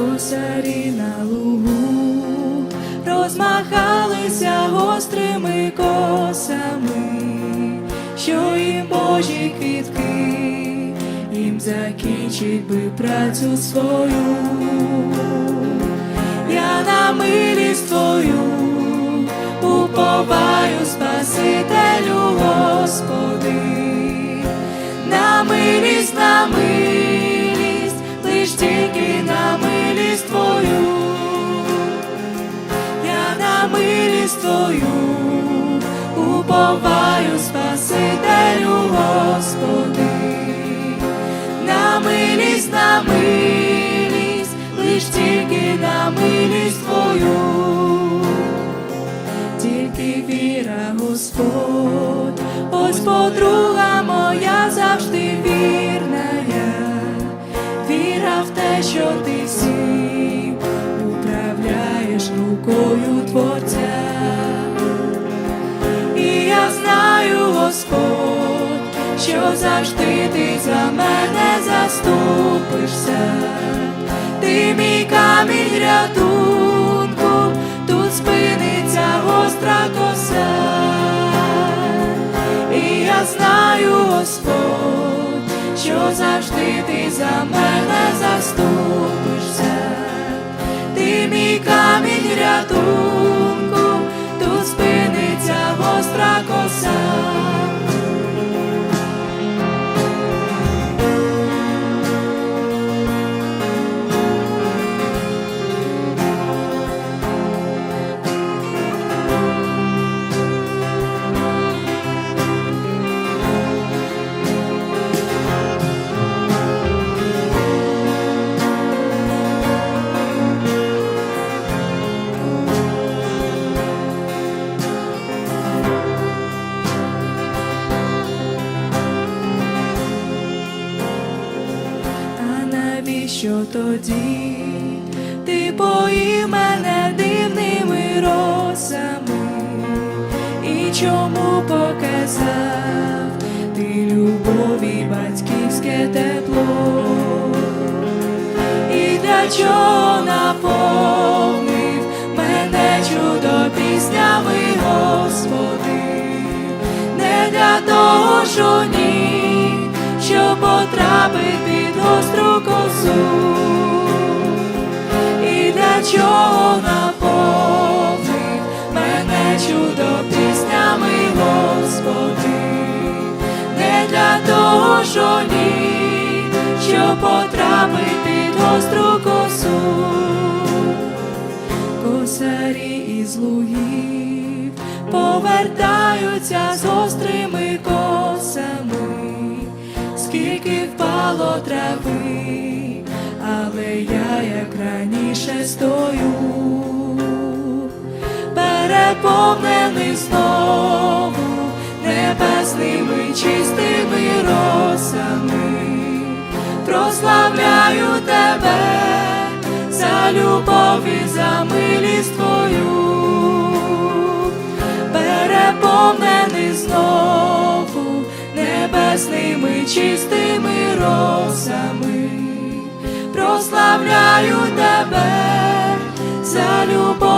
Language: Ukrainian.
косарі на лугу. Розмахалися гострими косами, що їм Божі квітки, їм закінчить би працю свою. Я на милість твою уповаю Спасителю Господи, на милість, на милість, лиш тільки милість твою, я на милість твою уповаю Спасителю Господи, на милість, на милість, лиш тільки на милість твою. Тільки віра, Господь, ось подруга моя завжди вірна я, в те, що ти всім управляєш рукою Творця. І я знаю, Господь, що завжди ти за мене заступишся, завжди ти за мене заступишся, навіщо тоді ти поїв мене дивними росами? І чому показав ти любові батьківське тепло? І для чого наповнив мене чудо піснями, Господи? Не для того, що ні, що потрапить чудо піснями, Господи, не для того, що ні, що потрапить під гостру косу косарі із лугів повертаються з гострими косами, скільки впало трави, але я, як раніше, стою, переповнений знову небесними чистими росами, прославляю тебе за любов і за милість твою, переповнений знову небесними чистими росами, прославляю тебе за любов.